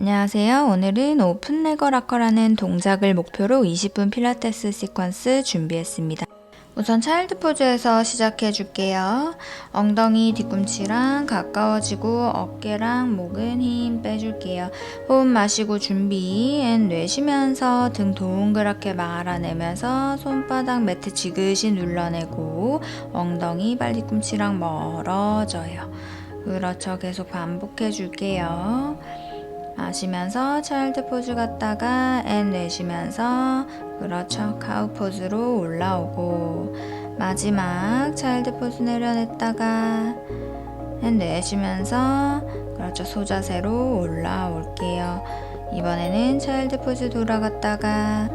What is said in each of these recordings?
안녕하세요. 오늘은 오픈 레거 락커라는 동작을 목표로 20분 필라테스 시퀀스 준비했습니다. 우선 차일드 포즈에서 시작해 줄게요. 엉덩이 뒤꿈치랑 가까워지고 어깨랑 목은 힘 빼줄게요. 호흡 마시고 준비. 앤 내쉬면서 등 동그랗게 말아내면서 손바닥 매트 지그시 눌러내고 엉덩이 발 뒤꿈치랑 멀어져요. 그렇죠. 계속 반복해 줄게요. 마시면서 차일드 포즈 갔다가 앤 내쉬면서 그렇죠. 카우 포즈로 올라오고 마지막 차일드 포즈 내려냈다가 앤 내쉬면서 그렇죠. 소자세로 올라올게요. 이번에는 차일드 포즈 돌아갔다가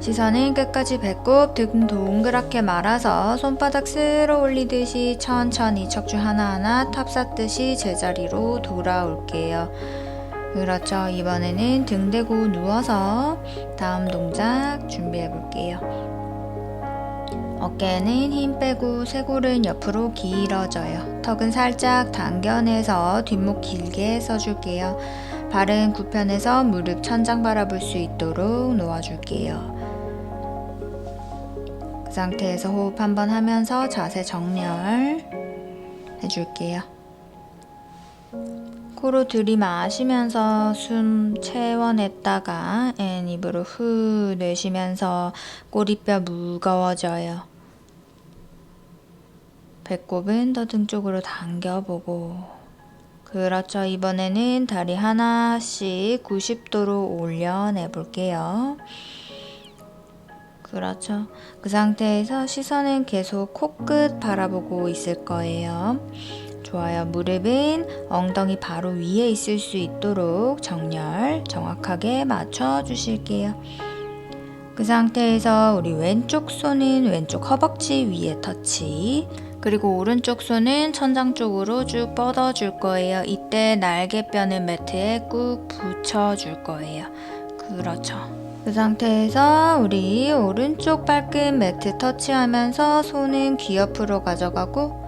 시선은 끝까지 배꼽 등 동그랗게 말아서 손바닥 쓸어 올리듯이 천천히 척추 하나하나 탑 쌓듯이 제자리로 돌아올게요. 그렇죠. 이번에는 등 대고 누워서 다음 동작 준비해 볼게요. 어깨는 힘 빼고 쇄골은 옆으로 길어져요. 턱은 살짝 당겨내서 뒷목 길게 써줄게요. 발은 굽편해서 무릎 천장 바라볼 수 있도록 놓아줄게요. 그 상태에서 호흡 한번 하면서 자세 정렬 해줄게요. 코로 들이마시면서 숨 채워냈다가 앤 입으로 후 내쉬면서 꼬리뼈 무거워져요. 배꼽은 더 등 쪽으로 당겨보고 그렇죠. 이번에는 다리 하나씩 90도로 올려내 볼게요. 그렇죠. 그 상태에서 시선은 계속 코끝 바라보고 있을 거예요. 좋아요. 무릎은 엉덩이 바로 위에 있을 수 있도록 정렬 정확하게 맞춰 주실게요. 그 상태에서 우리 왼쪽 손은 왼쪽 허벅지 위에 터치. 그리고 오른쪽 손은 천장 쪽으로 쭉 뻗어 줄 거예요. 이때 날개뼈는 매트에 꾹 붙여 줄 거예요. 그렇죠. 그 상태에서 우리 오른쪽 발끝 매트 터치하면서 손은 귀 옆으로 가져가고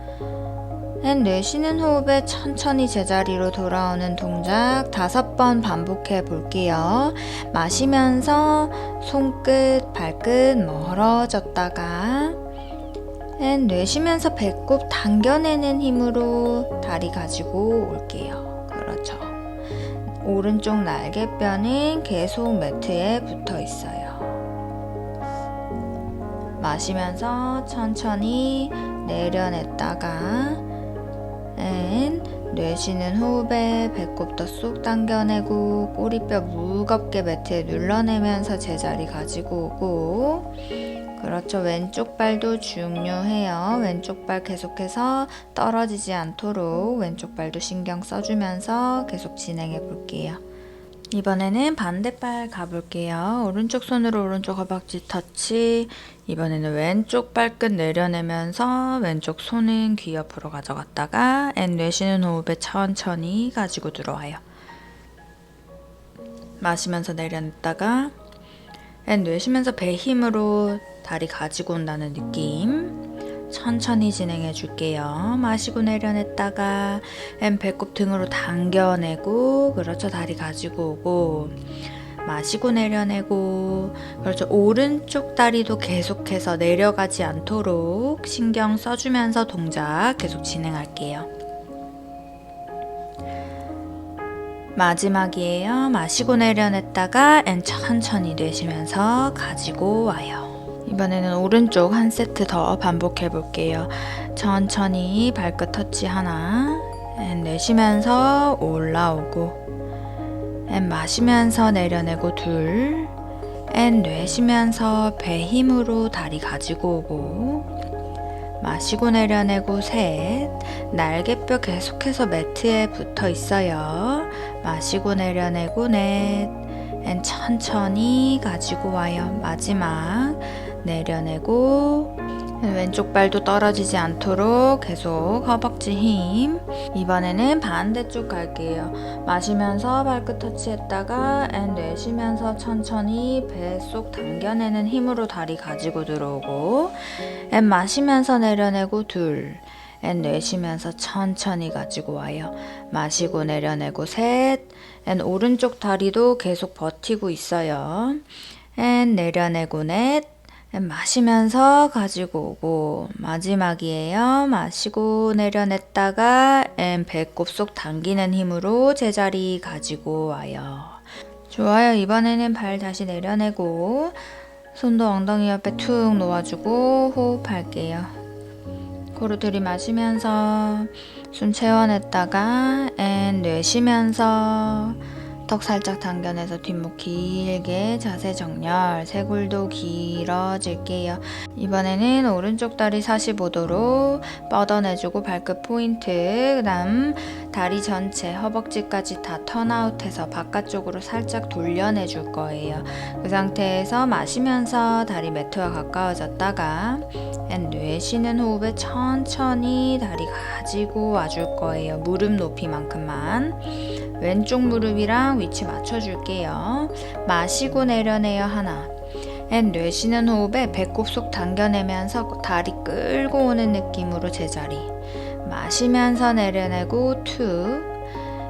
앤 내쉬는 호흡에 천천히 제자리로 돌아오는 동작 다섯 번 반복해 볼게요. 마시면서 손끝, 발끝 멀어졌다가 앤 내쉬면서 배꼽 당겨내는 힘으로 다리 가지고 올게요. 오른쪽 날개뼈는 계속 매트에 붙어 있어요. 마시면서 천천히 내려냈다가 앤 내쉬는 호흡에 배꼽도 쏙 당겨내고 꼬리뼈 무겁게 매트에 눌러내면서 제자리 가지고 오고 그렇죠. 왼쪽 발도 중요해요. 왼쪽 발 계속해서 떨어지지 않도록 왼쪽 발도 신경 써주면서 계속 진행해 볼게요. 이번에는 반대발 가볼게요. 오른쪽 손으로 오른쪽 허벅지 터치. 이번에는 왼쪽 발끝 내려내면서 왼쪽 손은 귀 옆으로 가져갔다가 앤 내쉬는 호흡에 천천히 가지고 들어와요. 마시면서 내려냈다가 앤 내쉬면서 배 힘으로 다리 가지고 온다는 느낌. 천천히 진행해 줄게요. 마시고 내려냈다가 앤 배꼽 등으로 당겨내고 그렇죠. 다리 가지고 오고 마시고 내려내고 그렇죠. 오른쪽 다리도 계속해서 내려가지 않도록 신경 써주면서 동작 계속 진행할게요. 마지막이에요. 마시고 내려냈다가 앤 천천히 내쉬면서 가지고 와요. 이번에는 오른쪽 한 세트 더 반복해 볼게요. 천천히 발끝 터치 하나, 앤 내쉬면서 올라오고, 앤 마시면서 내려내고 둘, 앤 내쉬면서 배 힘으로 다리 가지고 오고, 마시고 내려내고 셋, 날개뼈 계속해서 매트에 붙어 있어요. 마시고 내려내고 넷, 앤 천천히 가지고 와요. 마지막. 내려내고 왼쪽 발도 떨어지지 않도록 계속 허벅지 힘. 이번에는 반대쪽 갈게요. 마시면서 발끝 터치했다가 앤 내쉬면서 천천히 배 속 당겨내는 힘으로 다리 가지고 들어오고. 앤 마시면서 내려내고 둘 앤 내쉬면서 천천히 가지고 와요. 마시고 내려내고 셋. 앤 오른쪽 다리도 계속 버티고 있어요. 앤 내려내고 넷. 앤 마시면서 가지고 오고 마지막이에요. 마시고 내려냈다가 앤 배꼽 속 당기는 힘으로 제자리 가지고 와요. 좋아요. 이번에는 발 다시 내려내고 손도 엉덩이 옆에 툭 놓아주고 호흡할게요. 코로 들이마시면서 숨 채워냈다가 앤 내쉬면서 턱 살짝 당겨내서 뒷목 길게 자세 정렬 쇄골도 길어질게요. 이번에는 오른쪽 다리 45도로 뻗어내주고 발끝 포인트 그 다음 다리 전체 허벅지까지 다 턴아웃해서 바깥쪽으로 살짝 돌려내줄 거예요. 그 상태에서 마시면서 다리 매트와 가까워졌다가 앤 내쉬는 호흡에 천천히 다리 가지고 와줄 거예요. 무릎 높이만큼만. 왼쪽 무릎이랑 위치 맞춰줄게요. 마시고 내려내요 하나. 앤 내쉬는 호흡에 배꼽 속 당겨내면서 다리 끌고 오는 느낌으로 제자리. 마시면서 내려내고 투.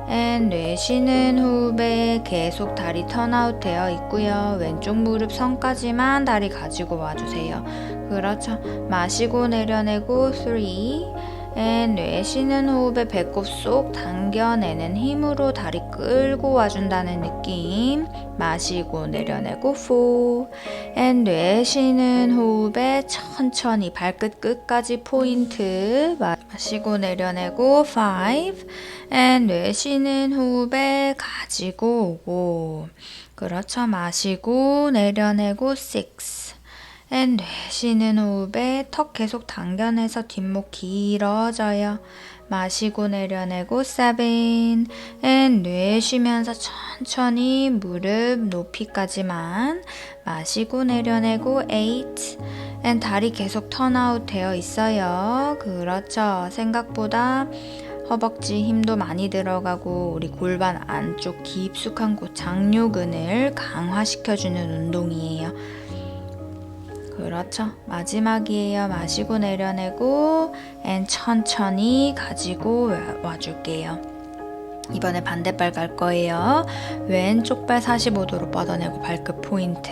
앤 내쉬는 호흡에 계속 다리 턴아웃 되어 있고요. 왼쪽 무릎 선까지만 다리 가지고 와주세요. 그렇죠. 마시고 내려내고 3. 앤 내쉬는 호흡에 배꼽 쏙 당겨내는 힘으로 다리 끌고 와준다는 느낌. 마시고 내려내고 4. 앤 내쉬는 호흡에 천천히 발끝 끝까지 포인트. 마시고 내려내고 5. 앤 내쉬는 호흡에 가지고 오고. 그렇죠. 마시고 내려내고 6. 앤 내쉬는 호흡에 턱 계속 당겨내서 뒷목 길어져요. 마시고 내려내고 세븐 앤 내쉬면서 천천히 무릎 높이까지만 마시고 내려내고 에이트 앤 다리 계속 턴아웃 되어 있어요. 그렇죠. 생각보다 허벅지 힘도 많이 들어가고 우리 골반 안쪽 깊숙한 곳 장요근을 강화시켜주는 운동이에요. 그렇죠. 마지막이에요. 마시고 내려내고 앤 천천히 가지고 와줄게요. 이번에 반대발 갈 거예요. 왼쪽 발 45도로 뻗어내고 발끝 포인트.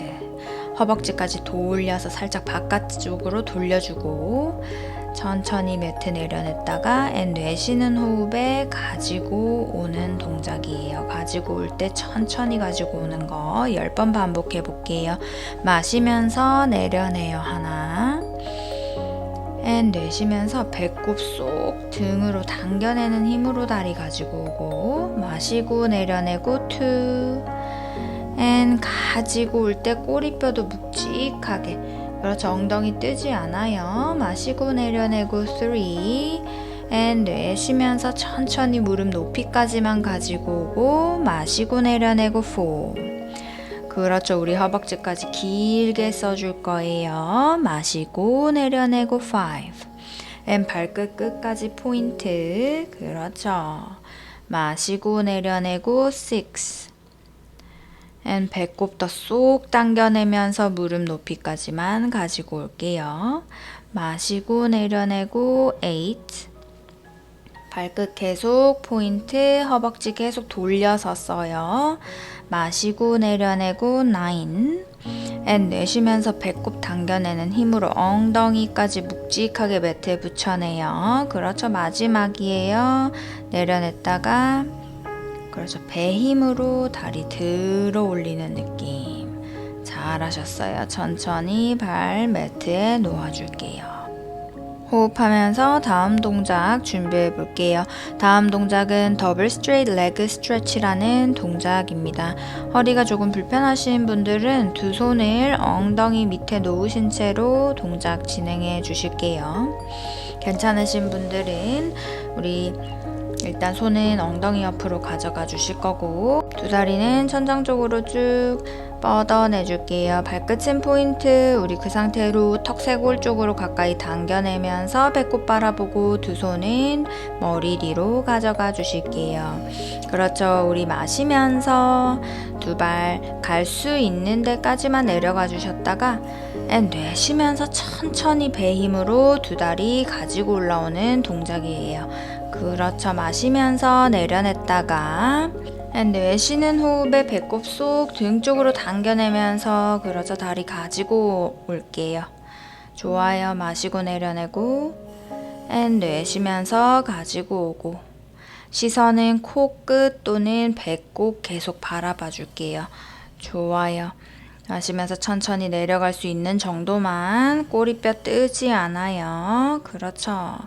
허벅지까지 돌려서 살짝 바깥쪽으로 돌려주고 천천히 매트 내려냈다가 앤 내쉬는 호흡에 가지고 오는 동작이에요. 가지고 올 때 천천히 가지고 오는 거 10번 반복해 볼게요. 마시면서 내려내요. 하나. 앤 내쉬면서 배꼽 쏙 등으로 당겨내는 힘으로 다리 가지고 오고 마시고 내려내고 투. 앤 가지고 올 때 꼬리뼈도 묵직하게 그렇죠. 엉덩이 뜨지 않아요. 마시고 내려내고 3. and 내쉬면서 천천히 무릎 높이까지만 가지고 오고 마시고 내려내고 4. 그렇죠. 우리 허벅지까지 길게 써줄 거예요. 마시고 내려내고 5. and 발끝 끝까지 포인트. 그렇죠. 마시고 내려내고 6. 앤 배꼽 더쏙 당겨내면서 무릎 높이까지만 가지고 올게요. 마시고 내려내고 8 발끝 계속 포인트 허벅지 계속 돌려서 써요. 마시고 내려내고 9 앤 내쉬면서 배꼽 당겨내는 힘으로 엉덩이까지 묵직하게 매트에 붙여내요. 그렇죠. 마지막이에요. 내려냈다가 그래서 배 힘으로 다리 들어 올리는 느낌. 잘하셨어요. 천천히 발 매트에 놓아줄게요. 호흡하면서 다음 동작 준비해 볼게요. 다음 동작은 더블 스트레이트 레그 스트레치라는 동작입니다. 허리가 조금 불편하신 분들은 두 손을 엉덩이 밑에 놓으신 채로 동작 진행해 주실게요. 괜찮으신 분들은 우리 일단 손은 엉덩이 옆으로 가져가 주실 거고 두 다리는 천장 쪽으로 쭉 뻗어내 줄게요. 발끝은 포인트 우리 그 상태로 턱 쇄골 쪽으로 가까이 당겨내면서 배꼽 바라보고 두 손은 머리 뒤로 가져가 주실게요. 그렇죠. 우리 마시면서 두 발 갈 수 있는 데까지만 내려가 주셨다가 내쉬면서 천천히 배 힘으로 두 다리 가지고 올라오는 동작이에요. 그렇죠. 마시면서 내려냈다가 내쉬는 호흡에 배꼽 속 등 쪽으로 당겨내면서 그렇죠. 다리 가지고 올게요. 좋아요. 마시고 내려내고 내쉬면서 가지고 오고 시선은 코끝 또는 배꼽 계속 바라봐 줄게요. 좋아요. 마시면서 천천히 내려갈 수 있는 정도만 꼬리뼈 뜨지 않아요. 그렇죠.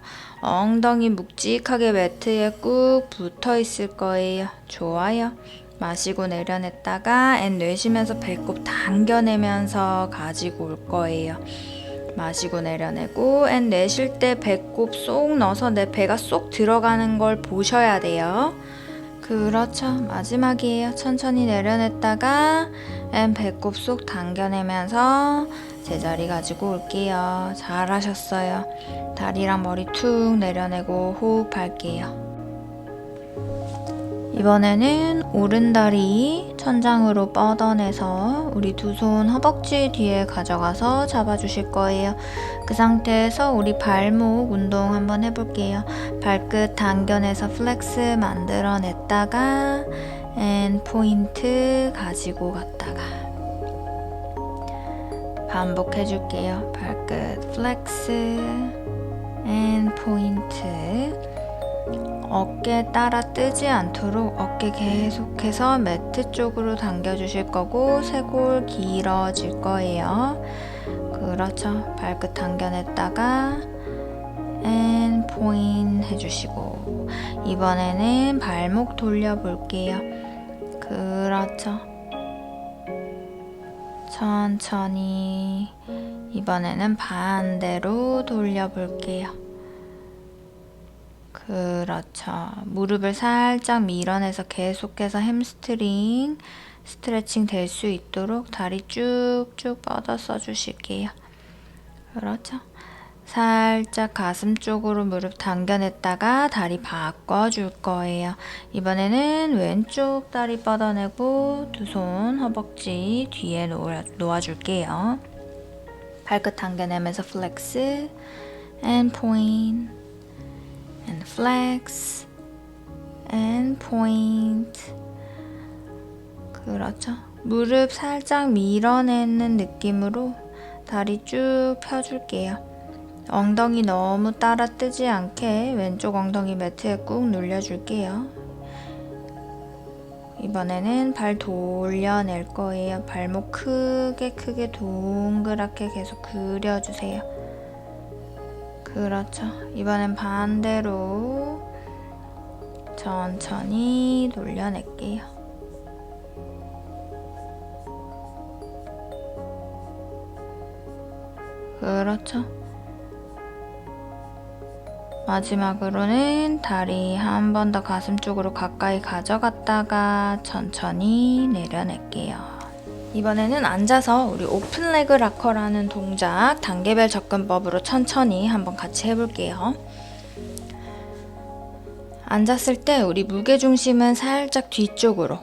엉덩이 묵직하게 매트에 꾹 붙어 있을 거예요. 좋아요. 마시고 내려냈다가 앤 내쉬면서 배꼽 당겨내면서 가지고 올 거예요. 마시고 내려내고 앤 내쉴 때 배꼽 쏙 넣어서 내 배가 쏙 들어가는 걸 보셔야 돼요. 그렇죠. 마지막이에요. 천천히 내려냈다가 앤 배꼽 쏙 당겨내면서 제자리 가지고 올게요. 잘하셨어요. 다리랑 머리 툭 내려내고 호흡 할게요. 이번에는 오른다리 천장으로 뻗어내서 우리 두 손 허벅지 뒤에 가져가서 잡아주실 거예요. 그 상태에서 우리 발목 운동 한번 해볼게요. 발끝 당겨내서 플렉스 만들어냈다가 앤 포인트 가지고 갔다가 반복해 줄게요. 발끝 플렉스 앤 포인트 어깨 따라 뜨지 않도록 어깨 계속해서 매트 쪽으로 당겨 주실 거고 쇄골 길어질 거예요. 그렇죠. 발끝 당겨냈다가 앤 포인 해주시고 이번에는 발목 돌려볼게요. 그렇죠. 천천히 이번에는 반대로 돌려볼게요. 그렇죠. 무릎을 살짝 밀어내서 계속해서 햄스트링 스트레칭 될 수 있도록 다리 쭉쭉 뻗어 써주실게요. 그렇죠. 살짝 가슴 쪽으로 무릎 당겨냈다가 다리 바꿔줄 거예요. 이번에는 왼쪽 다리 뻗어내고 두 손 허벅지 뒤에 놓아, 놓아 줄게요. 발끝 당겨내면서 플렉스 and point and flex and point 그렇죠. 무릎 살짝 밀어내는 느낌으로 다리 쭉 펴줄게요. 엉덩이 너무 따라 뜨지 않게 왼쪽 엉덩이 매트에 꾹 눌려줄게요. 이번에는 발 돌려낼 거예요. 발목 크게 크게 동그랗게 계속 그려주세요. 그렇죠. 이번엔 반대로 천천히 돌려낼게요. 그렇죠. 마지막으로는 다리 한 번 더 가슴 쪽으로 가까이 가져갔다가 천천히 내려낼게요. 이번에는 앉아서 우리 오픈 레그 락커라는 동작 단계별 접근법으로 천천히 한번 같이 해볼게요. 앉았을 때 우리 무게 중심은 살짝 뒤쪽으로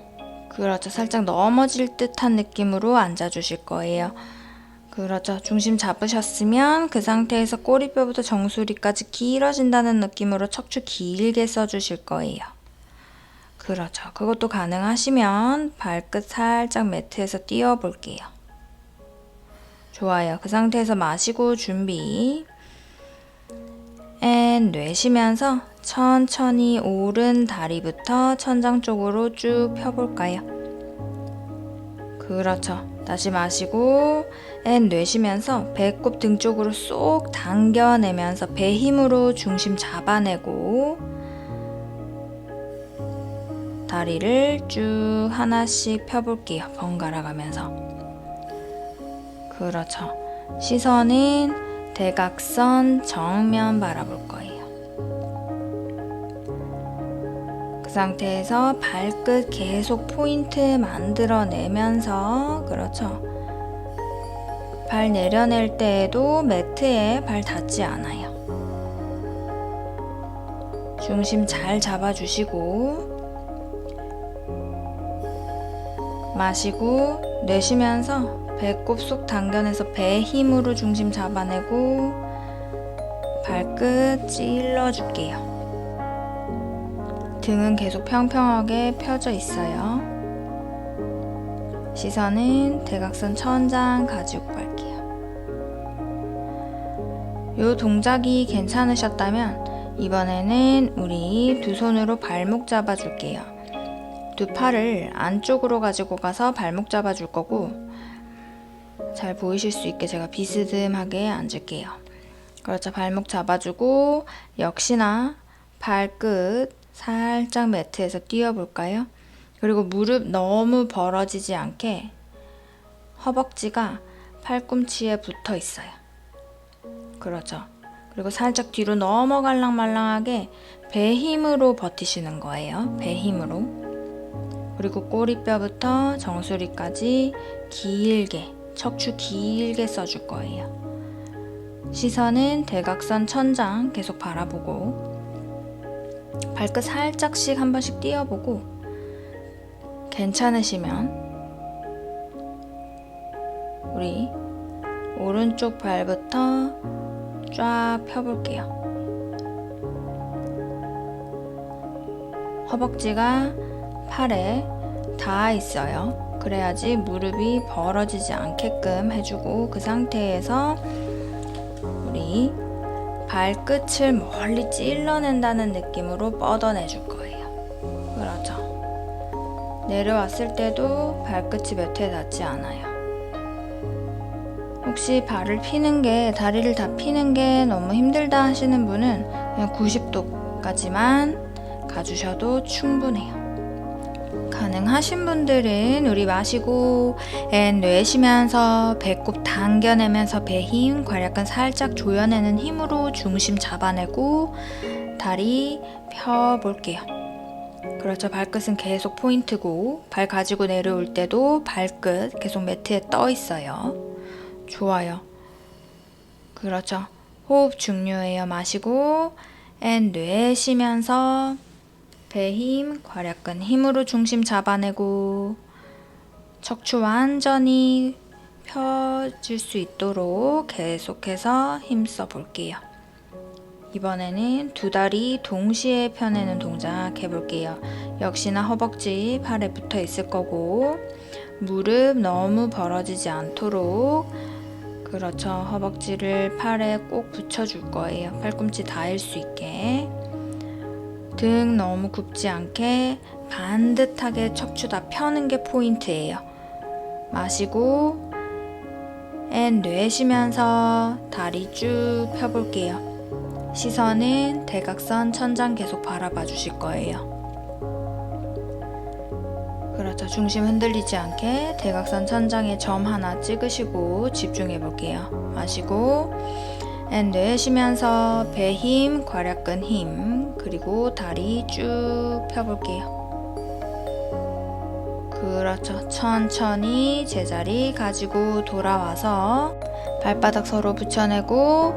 그렇죠. 살짝 넘어질 듯한 느낌으로 앉아주실 거예요. 그렇죠. 중심 잡으셨으면 그 상태에서 꼬리뼈부터 정수리까지 길어진다는 느낌으로 척추 길게 써주실 거예요. 그렇죠. 그것도 가능하시면 발끝 살짝 매트에서 띄워 볼게요. 좋아요. 그 상태에서 마시고 준비. 앤 내쉬면서 천천히 오른 다리부터 천장 쪽으로 쭉 펴볼까요? 그렇죠. 다시 마시고 앤 내쉬면서 배꼽 등 쪽으로 쏙 당겨내면서 배 힘으로 중심 잡아내고 다리를 쭉 하나씩 펴볼게요. 번갈아 가면서. 그렇죠. 시선은 대각선 정면 바라볼 거예요. 그 상태에서 발끝 계속 포인트 만들어내면서 그렇죠. 발 내려낼 때에도 매트에 발 닿지 않아요. 중심 잘 잡아주시고 마시고 내쉬면서 배꼽 속 당겨내서 배 힘으로 중심 잡아내고 발끝 찔러줄게요. 등은 계속 평평하게 펴져 있어요. 시선은 대각선 천장 가지고 갈게 요. 요 동작이 괜찮으셨다면 이번에는 우리 두 손으로 발목 잡아줄게요. 두 팔을 안쪽으로 가지고 가서 발목 잡아줄 거고 잘 보이실 수 있게 제가 비스듬하게 앉을게요. 그렇죠. 발목 잡아주고 역시나 발끝 살짝 매트에서 띄워볼까요? 그리고 무릎 너무 벌어지지 않게 허벅지가 팔꿈치에 붙어 있어요. 그렇죠. 그리고 살짝 뒤로 넘어갈랑 말랑하게 배 힘으로 버티시는 거예요. 배 힘으로. 그리고 꼬리뼈부터 정수리까지 길게, 척추 길게 써줄 거예요. 시선은 대각선 천장 계속 바라보고, 발끝 살짝씩 한 번씩 띄워보고, 괜찮으시면, 우리 오른쪽 발부터 쫙 펴볼게요. 허벅지가 팔에 닿아 있어요. 그래야지 무릎이 벌어지지 않게끔 해주고 그 상태에서 우리 발끝을 멀리 찔러낸다는 느낌으로 뻗어내줄 거예요. 그렇죠. 내려왔을 때도 발끝이 매트에 닿지 않아요. 혹시 발을 피는 게 다리를 다 피는 게 너무 힘들다 하시는 분은 그냥 90도까지만 가주셔도 충분해요. 가능하신 분들은 우리 마시고 앤 내쉬면서 배꼽 당겨내면서 배 힘 괄약근 살짝 조여내는 힘으로 중심 잡아내고 다리 펴볼게요. 그렇죠. 발끝은 계속 포인트고 발 가지고 내려올 때도 발끝 계속 매트에 떠 있어요. 좋아요. 그렇죠. 호흡 중요해요. 마시고 앤 내쉬면서 배 힘, 괄약근 힘으로 중심 잡아내고 척추 완전히 펴질 수 있도록 계속해서 힘써 볼게요. 이번에는 두 다리 동시에 펴내는 동작 해볼게요. 역시나 허벅지 팔에 붙어 있을 거고 무릎 너무 벌어지지 않도록 그렇죠. 허벅지를 팔에 꼭 붙여줄 거예요. 팔꿈치 닿을 수 있게. 등 너무 굽지 않게 반듯하게 척추 다 펴는 게 포인트예요. 마시고 앤 내쉬면서 다리 쭉 펴볼게요. 시선은 대각선 천장 계속 바라봐 주실 거예요. 그렇죠. 중심 흔들리지 않게 대각선 천장에 점 하나 찍으시고 집중해 볼게요. 마시고 앤 내쉬면서 배 힘, 괄약근 힘, 그리고 다리 쭉 펴볼게요. 그렇죠. 천천히 제자리 가지고 돌아와서 발바닥 서로 붙여내고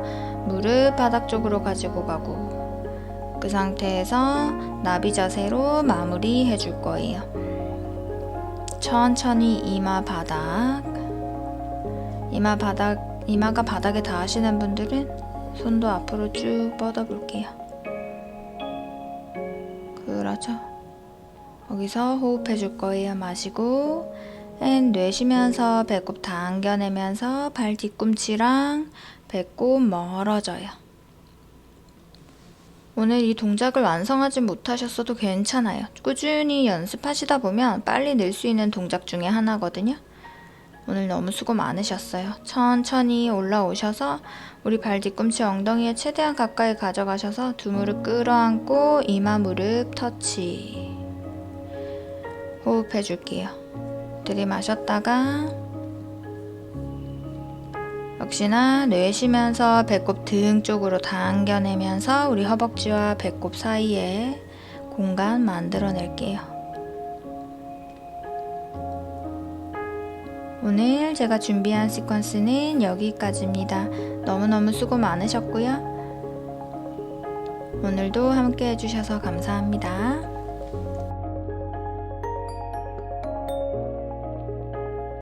무릎 바닥 쪽으로 가지고 가고 그 상태에서 나비 자세로 마무리 해줄 거예요. 천천히 이마 바닥 이마 바닥 이마가 바닥에 닿으시는 분들은 손도 앞으로 쭉 뻗어 볼게요. 그렇죠. 거기서 호흡해 줄 거예요. 마시고 앤 내쉬면서 배꼽 당겨내면서 발 뒤꿈치랑 배꼽 멀어져요. 오늘 이 동작을 완성하지 못하셨어도 괜찮아요. 꾸준히 연습하시다 보면 빨리 늘 수 있는 동작 중에 하나거든요. 오늘 너무 수고 많으셨어요. 천천히 올라오셔서 우리 발 뒤꿈치 엉덩이에 최대한 가까이 가져가셔서 두 무릎 끌어안고 이마 무릎 터치. 호흡해 줄게요. 들이마셨다가 역시나 내쉬면서 배꼽 등 쪽으로 당겨내면서 우리 허벅지와 배꼽 사이에 공간 만들어낼게요. 오늘 제가 준비한 시퀀스는 여기까지입니다. 너무너무 수고 많으셨고요. 오늘도 함께 해주셔서 감사합니다.